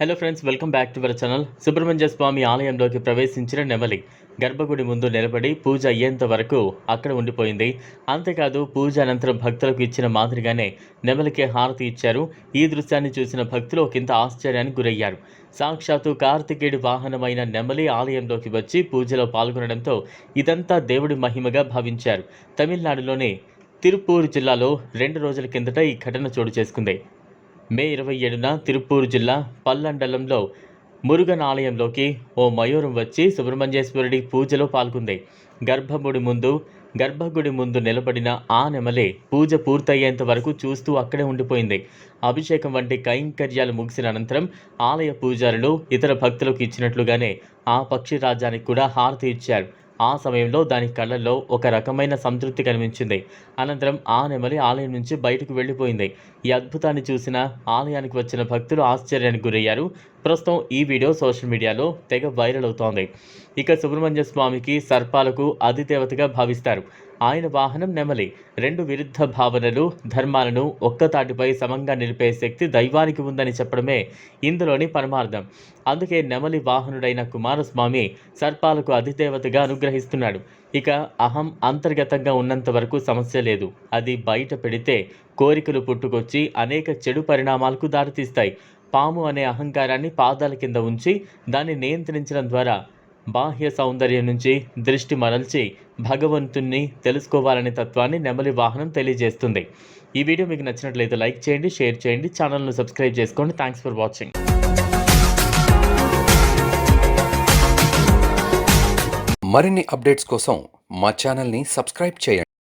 Hello friends welcome back to our channel Subrahmanya Swamy ఆలయంలోకి ప్రవేశించిన నెమలి. గర్భగుడి ముందు నిలబడి పూజ అయ్యేంత వరకు అక్కడ ఉండిపోయింది. అంతేకాదు పూజ అనంతరం భక్తులకు ఇచ్చిన మాదిరిగానే నెమలికి హారతి ఇచ్చారు. ఈ దృశ్యాన్ని చూసిన భక్తులు ఒకంత ఆశ్చర్యానికి గురయ్యారు. సాక్షాత్తు కార్తికేయుడి వాహనమైన నెమలి ఆలయంలోకి వచ్చి పూజలో పాల్గొనడంతో ఇదంతా దేవుడి మహిమగా భావించారు. తమిళనాడులోని తిరుపూర్ జిల్లాలో రెండు రోజుల కిందట ఈ ఘటన చోటు చేసుకుంది. మే ఇరవై ఏడున తిరుపూరు జిల్లా పల్లండలంలో మురుగన్ ఆలయంలోకి ఓ మయూరం వచ్చి సుబ్రహ్మణ్యేశ్వరుడి పూజలో పాల్గొంది. గర్భగుడి ముందు గర్భగుడి ముందు నిలబడిన ఆ నెమలే పూజ పూర్తయ్యేంత వరకు చూస్తూ అక్కడే ఉండిపోయింది. అభిషేకం వంటి కైంకర్యాలు ముగిసిన అనంతరం ఆలయ పూజారులు ఇతర భక్తులకు ఇచ్చినట్లుగానే ఆ పక్షి రాజ్యానికి కూడా హారతి ఇచ్చారు. ఆ సమయంలో దాని కళ్ళల్లో ఒక రకమైన సంతృప్తి కనిపించింది. అనంతరం ఆ నెమలి ఆలయం నుంచి బయటకు వెళ్ళిపోయింది. ఈ అద్భుతాన్ని చూసిన ఆలయానికి వచ్చిన భక్తులు ఆశ్చర్యానికి గురయ్యారు. ప్రస్తుతం ఈ వీడియో సోషల్ మీడియాలో తెగ వైరల్ అవుతోంది. ఇక సుబ్రహ్మణ్య స్వామికి సర్పాలకు అధిదేవతగా భావిస్తారు. ఆయన వాహనం నెమలి. రెండు విరుద్ధ భావనలు ధర్మాలను ఒక్కతాటిపై సమంగా నిలిపే శక్తి దైవానికి ఉందని చెప్పడమే ఇందులోని పరమార్థం. అందుకే నెమలి వాహనుడైన కుమారస్వామి సర్పాలకు అధిదేవతగా అనుగ్రహిస్తున్నాడు. ఇక అహం అంతర్గతంగా ఉన్నంత వరకు సమస్య లేదు. అది బయట పెడితే కోరికలు పుట్టుకొచ్చి అనేక చెడు పరిణామాలకు దారితీస్తాయి. పాము అనే అహంకారాన్ని పాదాల కింద ఉంచి దాన్ని నియంత్రించడం ద్వారా బాహ్య సౌందర్యం నుంచి దృష్టి మరల్చి భగవంతుణ్ణి తెలుసుకోవాలనే తత్వాన్ని నెమలి వాహనం తెలియజేస్తుంది. ఈ వీడియో మీకు నచ్చినట్లయితే లైక్ చేయండి షేర్ చేయండి ఛానల్ను సబ్స్క్రైబ్ చేసుకోండి. థ్యాంక్స్ ఫర్ వాచింగ్ మరిన్ని అప్డేట్స్ కోసం మా ఛానల్ని సబ్స్క్రైబ్ చేయండి.